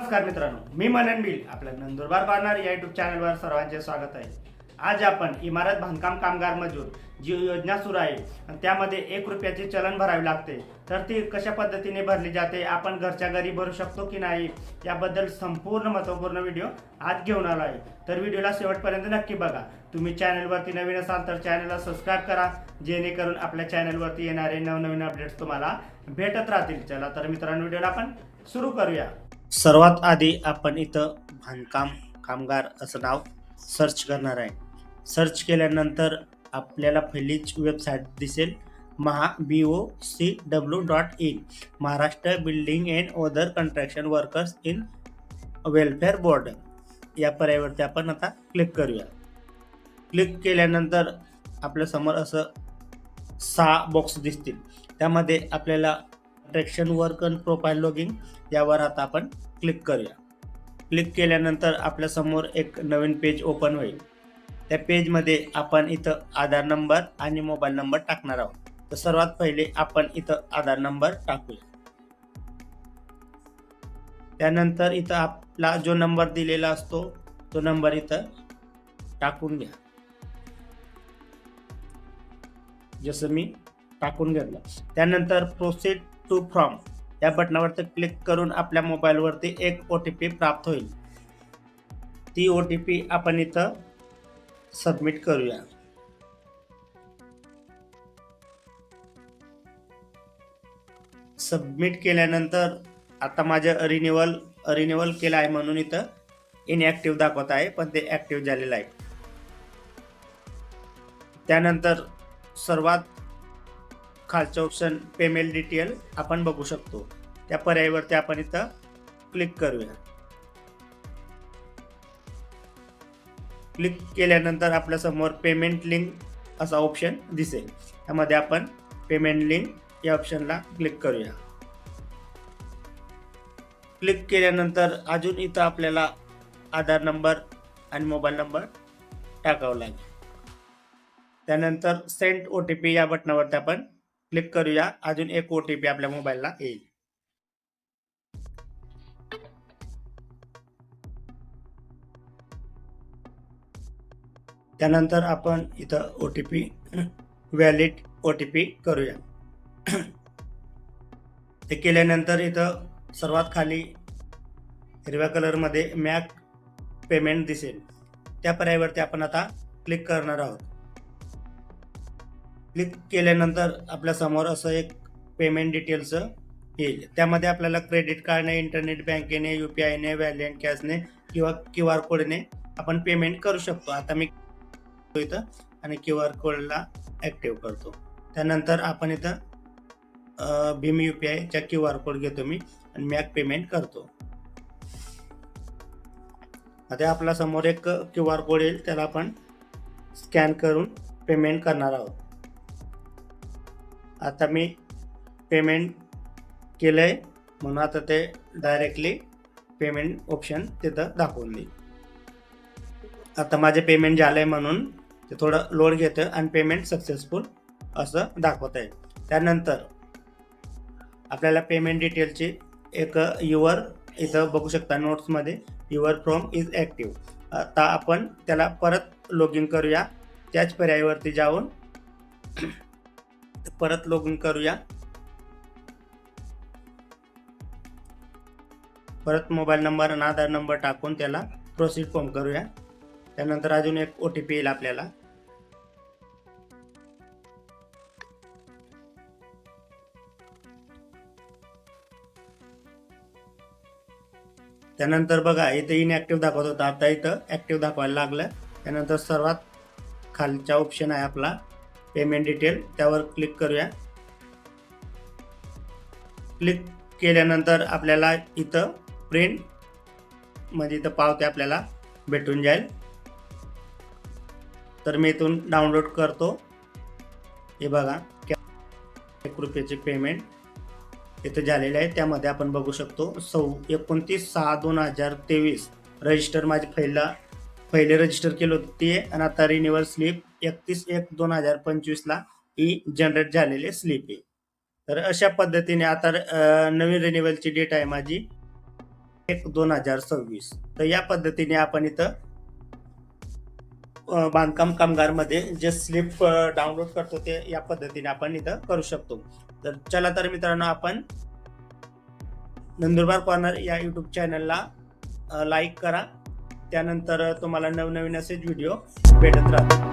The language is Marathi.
नमस्कार मित्रांनो मी मनन बिल आपल्या नंदुरबार बारणार या युट्यूब चॅनलवर सर्वांचे स्वागत आहे. आज आपण इमारत बांधकाम कामगार मजूर जी योजना सुरू आहे त्यामध्ये एक रुपयाचे चलन भरावे लागते. तर ती कशा पद्धतीने भरली जाते आपण घरच्या घरी भरू शकतो की नाही याबद्दल संपूर्ण महत्त्वपूर्ण व्हिडिओ आज घेऊन आलो आहे. तर व्हिडिओला शेवटपर्यंत नक्की बघा. तुम्ही चॅनलवरती नवीन असाल तर चॅनलला सबस्क्राईब करा जेणेकरून आपल्या चॅनलवरती येणारे नवनवीन अपडेट्स तुम्हाला भेटत राहतील. चला तर मित्रांनो व्हिडिओला आपण सुरू करूया. सर्वात आधी आपण इथं बांधकाम कामगार असं नाव सर्च करणार आहे. सर्च केल्यानंतर आपल्याला पहिलीच वेबसाईट दिसेल Maha B O C W dot in Maharashtra building and other construction workers in welfare board या पर्यायावरती आपण आता क्लिक करूया. क्लिक केल्यानंतर आपल्यासमोर असं सहा बॉक्स दिसतील. त्यामध्ये आपल्याला traction work and profile logging यावर आता आपण क्लिक करूया. क्लिक केल्यानंतर आपल्यासमोर एक नवीन पेज ओपन होईल. त्या पेजमध्ये आपण इथं आधार नंबर आणि मोबाईल नंबर टाकणार आहोत. तर सर्वात पहिले आपण इथं आधार नंबर टाकूया. त्यानंतर इथं आपला जो नंबर दिलेला असतो तो नंबर इथं टाकून घ्या. जसं मी टाकून घेतलं. त्यानंतर प्रोसेस टू फ्रॉम या बटनावरती क्लिक करून आपल्या मोबाईलवरती एक ओ टी पी प्राप्त होईल. ती ओ टी पी आपण इथं सबमिट करूया. सबमिट केल्यानंतर आता माझं रिन्युअल रिन्युअल केलं आहे म्हणून इथं इनॲक्टिव्ह दाखवत आहे पण ते ॲक्टिव्ह झालेलं आहे. त्यानंतर सर्वात खालचं ऑप्शन पेमेंट डिटेल आपण बघू शकतो. त्या पर्यायावरती आपण इथं क्लिक करूया. क्लिक केल्यानंतर आपल्यासमोर पेमेंट लिंक असा ऑप्शन दिसेल. त्यामध्ये आपण पेमेंट लिंक या ऑप्शनला क्लिक करूया. क्लिक केल्यानंतर अजून इथं आपल्याला आधार नंबर आणि मोबाईल नंबर टाकावा लागेल. त्यानंतर सेंट ओ टी पी या बटनावरती आपण क्लिक करूया. अजून एक ओ टी पी आपल्या मोबाईलला येईल. त्यानंतर आपण इथं O T P valid O T P करूया. ते केल्यानंतर इथं सर्वात खाली हिरव्या कलरमध्ये मॅक पेमेंट दिसेल. त्या पर्यायावरती आपण आता क्लिक करणार आहोत. क्लिक केल्यानंतर आपल्यासमोर असं एक पेमेंट डिटेल्सचं येईल. त्यामध्ये आपल्याला क्रेडिट कार्डने इंटरनेट बँकेने यू पी आयने व्हॅलियंट कॅशने किंवा क्यू आर कोडने आपण पेमेंट करू शकतो. आता मी इथं आणि क्यू आर कोडला ॲक्टिव्ह करतो. त्यानंतर आपण इथं भीम यू पी आयचा क्यू आर कोड घेतो मी आणि मॅक पेमेंट करतो. आता आपल्यासमोर एक क्यू आर कोड येईल. त्याला आपण स्कॅन करून पेमेंट करणार आहोत. आता मी पेमेंट केलं आहे म्हणून आता ते डायरेक्टली पेमेंट ऑप्शन तिथं दाखवून देईल. आता माझे पेमेंट झालं आहे म्हणून ते थोडं लोड घेतं आणि पेमेंट सक्सेसफुल असं दाखवत आहे. त्यानंतर आपल्याला पेमेंट डिटेलची एक युअर इथं बघू शकता नोट्समध्ये युअर फ्रॉम इज ॲक्टिव्ह आता आपण त्याला परत लॉग इन करूया. त्याच पर्यायावरती जाऊन परत लॉग इन करूया. परत मोबाईल नंबर आणि आधार नंबर टाकून त्याला प्रोसीड फॉर्म करूया. त्यानंतर अजून एक ओ टी पी येईल आपल्याला. त्यानंतर बघा इथं इनॲक्टिव्ह दाखवत होता. आता इथं ॲक्टिव्ह दाखवायला लागलं. त्यानंतर सर्वात खालचा ऑप्शन आहे आपला. पेमेंट डिटेल त्यावर क्लिक करूया. क्लिक केल्यानंतर आपल्याला इथं प्रिंट म्हणजे इथं पावते आपल्याला भेटून जाईल. तर मी इथून डाउनलोड करतो. हे बघा एक रुपयाचे पेमेंट इथं झालेले आहे. त्यामध्ये आपण बघू शकतो सौ एकोणतीस सहा दोन हजार तेवीस. रजिस्टर माझे पहिला पहिले रजिस्टर केलं होतं ते आणि आता रिन्युअल स्लिप एकतीस एक दोन हजार पंचवीसला ही जनरेट झालेले स्लिप आहे. तर अशा पद्धतीने आता नवीन रिन्युअलची डेट आहे माझी एक दोन हजार सव्वीस. तर या पद्धतीने आपण इथं बांधकाम कामगारमध्ये जे स्लिप डाउनलोड करतो ते या पद्धतीने आपण इथं करू शकतो. तर चला तर मित्रांनो आपण नंदुरबार कॉर्नर या यूट्यूब चॅनलला लाईक करा. त्यानंतर तुम्हाला नवनवीन असेच व्हिडिओ भेटत राहतो